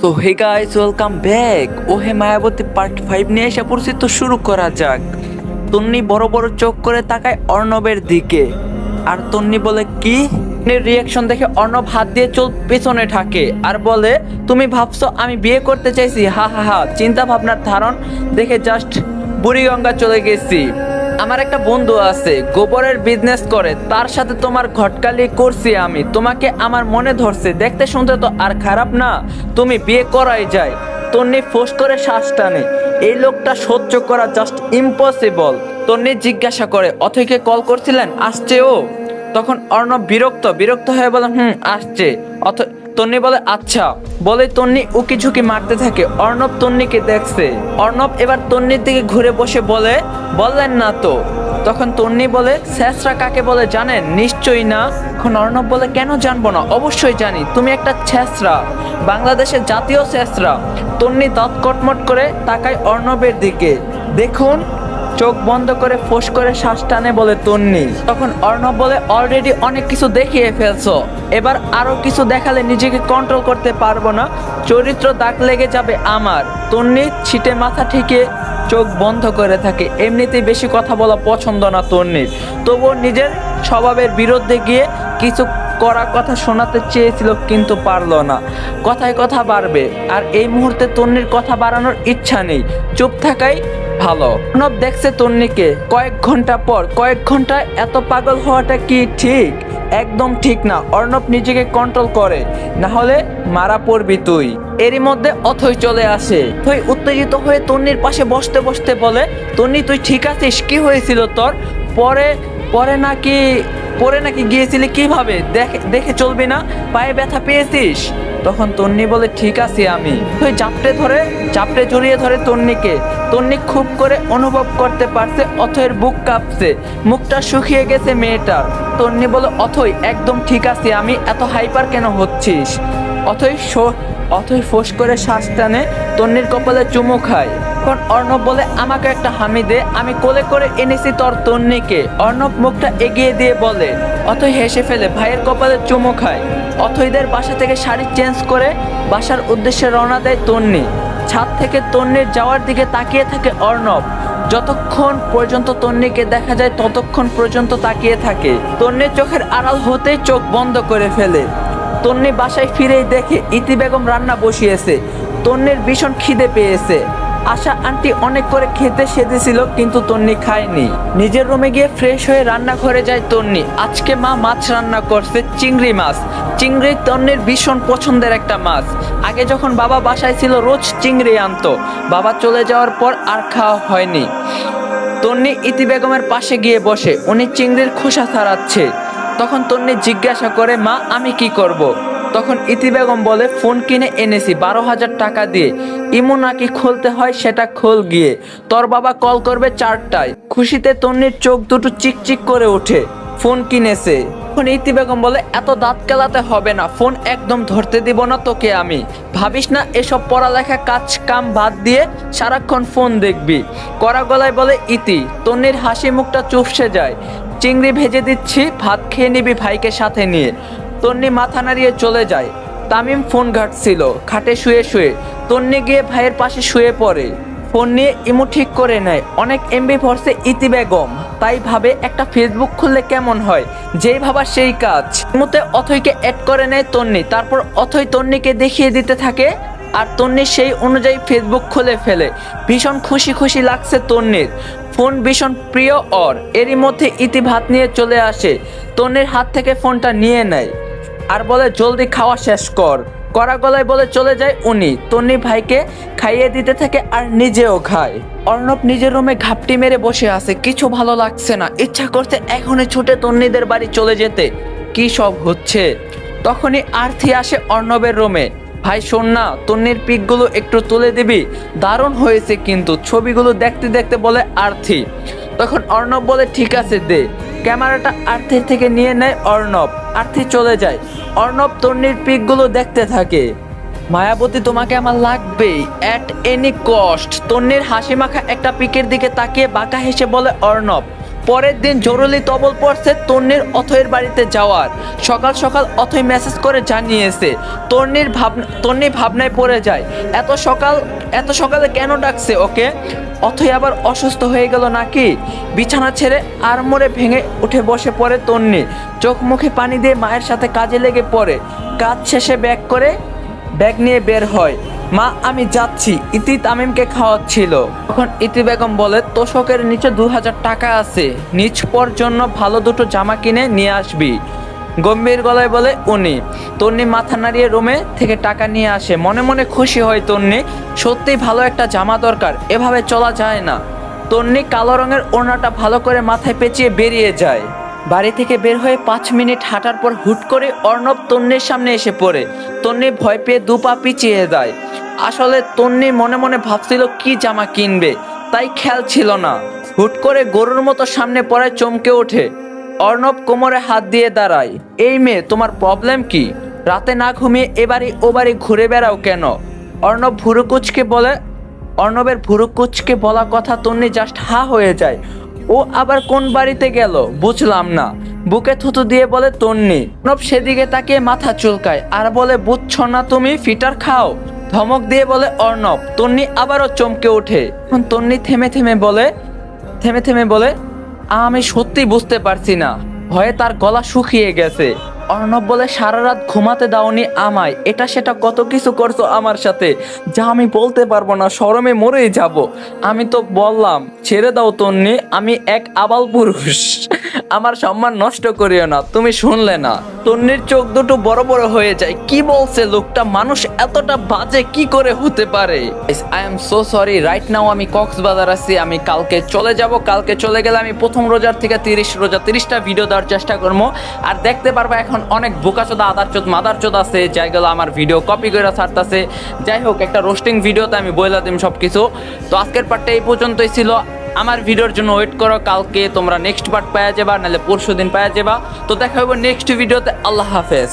So hey guys welcome back ও হে Mayabati part five নিয়ে এসে পড়ছি, তো শুরু করা যাক। তন্নি বড় বড় চোখ করে তাকায় অর্ণবের দিকে। আর তন্নি বলে, কি? রিয়াকশন দেখে অর্ণব হাত দিয়ে চোখ পেছনে ঠাকে আর বলে, তুমি ভাবছ আমি বিয়ে করতে চাইছি? হা হা হা। চিন্তা ভাবনার ধারণ দেখে জাস্ট বুড়িগঙ্গা চলে গেছি। আমার একটা বন্ধু আছে, গোবরের বিজনেস করে, তার সাথে তোমার ঘটকালি করছি আমি। তোমাকে আমার মনে ধরছে, দেখতে শুনতে তো আর খারাপ না। তুমি বিয়ে করাই যায়, তন্নি ফোস করে শ্বাস টানে। এই লোকটা সহ্য করা জাস্ট ইম্পসিবল তন্নি জিজ্ঞাসা করে অথৈকে কল করছিলেন? আসছে ও। তখন অর্ণব বিরক্ত বিরক্ত হয়ে বলে হুম, আসছে। অথ, তন্নি বলে আচ্ছা। বলে তন্নি উকি ঝুঁকি মারতে থাকে। অর্ণব তন্নিকে দেখছে। অর্ণব এবার তন্নির দিকে ঘুরে বসে বলে, বললেন না তো। তখন তন্নি বলে শেষরা কাকে বলে জানেন? নিশ্চয়ই না। এখন অর্ণব বলে, কেন জানব না? অবশ্যই জানি। তুমি একটা ছেসরা বাংলাদেশের জাতীয় ছেসরা তন্নি দাঁত করে তাকায় অর্ণবের দিকে। দেখুন চোখ বন্ধ করে ফোঁস করে শ্বাস টানে বলে, তন্নি। তখন অর্ণব বলে অলরেডি অনেক কিছু দেখিয়ে ফেলছো। এবার আরও কিছু দেখালে নিজেকে কন্ট্রোল করতে পারব না। চরিত্র দাগ লেগে যাবে আমার। তন্নি ছিটে মাথা ঠেকে চোখ বন্ধ করে থাকে। এমনিতেই বেশি কথা বলা পছন্দ না তন্নির। তবুও নিজের স্বভাবের বিরুদ্ধে গিয়ে কিছু করা কথা শোনাতে চেয়েছিল, কিন্তু পারল না। কথায় কথা বাড়বে। আর এই মুহূর্তে তন্নির কথা বাড়ানোর ইচ্ছা নেই। চুপ থাকাই ভালো। অর্ণব দেখছে তন্নিকে। কয়েক ঘণ্টা পর, কয়েক ঘণ্টা এত পাগল হওয়াটা কি ঠিক? একদম ঠিক না। অর্ণব নিজেকে কন্ট্রোল করে। না হলে মারা পড়বি তুই। এরই মধ্যে অথই চলে আসে। তুই উত্তেজিত হয়ে তন্নির পাশে বসতে বসতে বলে, তন্নি, তুই ঠিক আছিস? কি হয়েছিল তোর? পরে পরে নাকি পরে নাকি গিয়েছিলি? কীভাবে? দেখে দেখে চলবি না? পায়ে ব্যথা পেয়েছিস? তখন তন্নি বলে, ঠিক আছি আমি। তুই চাপটে ধরে চাপটে জড়িয়ে ধরে তন্নিকে। তন্নি খুব করে অনুভব করতে পারছে, অথয়ের বুক কাঁপছে। মুখটা শুকিয়ে গেছে মেয়েটার। তন্নি বলে, অথই, একদম ঠিক আছি আমি, এত হাইপার কেন হচ্ছিস? অথই অথই ফোঁস করে শ্বাস টানে, তন্নির কপালে চুমু খায়। এখন অর্ণব বলে, আমাকে একটা হামি দে, আমি কোলে করে এনেছি তোর তন্নিকে। অর্ণব মুখটা এগিয়ে দিয়ে বলে, অথই হেসে ফেলে, ভাইয়ের কপালে চুমু খায়। অথইদের বাসা থেকে শাড়ি চেঞ্জ করে বাসার উদ্দেশ্যে রওনা দেয় তন্নি। ছাদ থেকে তন্নির যাওয়ার দিকে তাকিয়ে থাকে অর্ণব। যতক্ষণ পর্যন্ত তন্নিকে দেখা যায়, ততক্ষণ পর্যন্ত তাকিয়ে থাকে। তন্নির চোখের আড়াল হতেই চোখ বন্ধ করে ফেলে। তন্নি বাসায় ফিরেই দেখে, ইতি বেগম রান্না বসিয়েছে। তন্নির ভীষণ খিদে পেয়েছে। আশা আন্টি অনেক করে খেতে সেধেছিল কিন্তু তন্নি খায়নি। নিজের রুমে গিয়ে ফ্রেশ হয়ে রান্নাঘরে যায় তন্নি। আজকে মা মাছ রান্না করছে, চিংড়ি মাছ। চিংড়ি তন্নির ভীষণ পছন্দের একটা মাছ। আগে যখন বাবা বাসায় ছিল, রোজ চিংড়ি আনতো। বাবা চলে যাওয়ার পর আর খাওয়া হয়নি। তন্নি ইতি বেগমের পাশে গিয়ে বসে, উনি চিংড়ির খোসা ছাড়াচ্ছে। তখন তন্নি জিজ্ঞাসা করে, মা, আমি কি করব। তখন ইতি বেগম বলে, ফোন কিনে এনেছি, বারো হাজার টাকা দিয়ে। ইমো নাকি খুলতে হয় সেটা খোল গিয়ে। তোর বাবা কল করবে চারটায়। খুশিতে তন্নির চোখ দুটো চিকচিক করে ওঠে। ফোন কিনেছে। তখন ইতি বেগম বলে, এত দাঁত কেলাতে হবে না, ফোন একদম ধরতে দিব না তোকে আমি। ভাবিস না এসব পড়ালেখা কাজ কাম বাদ দিয়ে সারাক্ষণ ফোন দেখবি? কড়া গলায় বলে, ইতি, তন্নির হাসি মুখটা চুপসে যায়। চিংড়ি ভেজে দিচ্ছি, ভাত খেয়ে নিবি ভাইকে সাথে নিয়ে। তন্নি মাথা নাড়িয়ে চলে যায়। তামিম ফোন ঘাটছিল। খাটে শুয়ে শুয়ে তন্নি গিয়ে ভাইয়ের পাশে শুয়ে পড়ে। ফোন নিয়ে ইমো ঠিক করে নেয়, অনেক এমবি ভরসে ইতি বেগম। তাই ভাবে একটা ফেসবুক খুললে কেমন হয়? যেই ভাবা সেই কাজ। ইমোতে অথৈকে অ্যাড করে নেয় তন্নি, তারপর অথৈ তন্নিকে দেখিয়ে দিতে থাকে। আর তন্নি সেই অনুযায়ী ফেসবুক খুলে ফেলে। ভীষণ খুশি খুশি লাগছে তন্নির। ফোন ভীষণ প্রিয় অর এরই মধ্যে ইতি ভাত নিয়ে চলে আসে। তন্নির হাত থেকে ফোনটা নিয়ে নেয়। আর বলে, জলদি খাওয়া শেষ কর। কড়া গলায় বলে চলে যায় উনি। তন্নি ভাইকে খাইয়ে দিতে থাকে আর নিজেও খায়। অর্ণব নিজের রুমে ঘাপটি মেরে বসে আছে। কিছু ভালো লাগছে না। ইচ্ছা করছে এখনই ছুটে তন্নিদের বাড়ি চলে যেতে। কি সব হচ্ছে? তখনই আর্থি আসে অর্ণবের রুমে। ভাই, শোন না, তন্নির পিকগুলো একটু তুলে দিবি। দারুণ হয়েছে কিন্তু। ছবিগুলো দেখতে দেখতে বলে আর্থি তখন অর্ণব বলে, ঠিক আছে, দে। ক্যামেরাটা আর্থির থেকে নিয়ে নেয় অর্ণব। আর্থি চলে যায়। অর্ণব তন্নির পিকগুলো দেখতে থাকে। মায়াবতী, তোমাকে আমার লাগবেই অ্যাট এনি কস্ট তন্নির হাসি মাখা একটা পিকের দিকে তাকিয়ে বাঁকা হেসে বলে, অর্ণব পরের দিন জরুরি তবল পড়ছে তন্নির অথয়ের বাড়িতে যাওয়ার। সকাল সকাল অথয় মেসেজ করে জানিয়েছে তন্নির ভাবনা তন্নি ভাবনায় পড়ে যায়। এত সকাল এত সকালে কেন ডাকছে ওকে? অথয় আবার অসুস্থ হয়ে গেল নাকি? বিছানা ছেড়ে আড়মোড়ে ভেঙে উঠে বসে পড়ে তন্নি চোখ মুখে পানি দিয়ে মায়ের সাথে কাজে লেগে পড়ে। কাজ শেষে ব্যাগ করে ব্যাগ নিয়ে বের হয়। মা, আমি যাচ্ছি। ইতি তামিমকে খাওয়াচ্ছিল। তখন ইতি বেগম বলে, তোষকের নিচে দু হাজার টাকা আছে। নিচ পর জন্য ভালো দুটো জামা কিনে নিয়ে আসবি। গম্ভীর গলায় বলে, উনি, তন্নি মাথা নাড়িয়ে রুমে থেকে টাকা নিয়ে আসে। মনে মনে খুশি হয় তন্নি সত্যি ভালো একটা জামা দরকার, এভাবে চলা যায় না। তন্নি কালো রঙের ওড়নাটা ভালো করে মাথায় পেঁচিয়ে বেরিয়ে যায়। বাড়ি থেকে বের হয়ে পাঁচ মিনিট হাঁটার পর হুট করে অর্ণব তন্নির সামনে এসে পড়ে। তন্নি ভয় পেয়ে দু পা পিছিয়ে দেয়। আসলে তন্নি মনে মনে ভাবছিল, কি জামা কিনবে? তাই খেয়াল ছিল না। হুট করে গরুর মতো সামনে পড়ায় চমকে ওঠে। অর্ণব কোমরে হাত দিয়ে দাঁড়ায়। এই মেয়ে, তোমার প্রবলেম কি? রাতে না ঘুমিয়ে এবারে ওবারে ঘুরে বেড়াও কেন? অর্ণব ভুরুকুচকে বলে, অর্ণবের ভুরুকুচকে বলা কথা তন্নি জাস্ট হা হয়ে যায়। ও আবার কোন বাড়িতে গেল? বুঝলাম না। বুকে থুতু দিয়ে বলে, তন্নি। অর্ণব সেদিকে তাকিয়ে মাথা চুলকায়। আর বলে, বুঝছ না তুমি, ফিটার খাও। ধমক দিয়ে বলে, অর্ণব, তন্নি আবারও চমকে ওঠে। এখন তন্নি থেমে থেমে বলে, থেমে থেমে বলে, আমি সত্যি বুঝতে পারছি না। ভয়ে তার গলা শুকিয়ে গেছে। অর্ণব বলে, সারা রাত ঘুমাতে দাওনি আমায়। এটা সেটা কত কিছু করছ আমার সাথে? যা আমি বলতে পারব না, শরমে মরেই যাব। আমি তো বললাম, ছেড়ে দাও তন্নি, আমি এক আবাল পুরুষ। আমার সম্মান নষ্ট করিও না, তুমি শুনলে না। তন্নির চোখ দুটো বড় বড় হয়ে যায়। কি বলছে লোকটা? মানুষ এতটা বাজে কি করে হতে পারে? I am so sorry right now আমি কক্সবাজার আছি, আমি কালকে চলে যাব, কালকে চলে গেলে আমি প্রথম রোজার থেকে তিরিশ, রোজা তিরিশটা ভিডিও দেওয়ার চেষ্টা করব। আর দেখতে পারব এখন অনেক বোকাচোদা আদার চোদ মাদার চোদ আছে যাইগুলো আমার ভিডিও কপি করে ছাড়তেছে। যাই হোক, একটা রোস্টিং ভিডিওতে আমি বইলা দিম সব কিছু তো আজকের পার্টটা এই পর্যন্তই ছিল। আমার ভিডিওর জন্য ওয়েট করো, কালকে তোমরা নেক্সট পার্ট পাওয়া যাবা, নাহলে পরশু দিন পাওয়া যাবা। তো দেখা হবে নেক্সট ভিডিওতে আল্লাহ হাফেজ।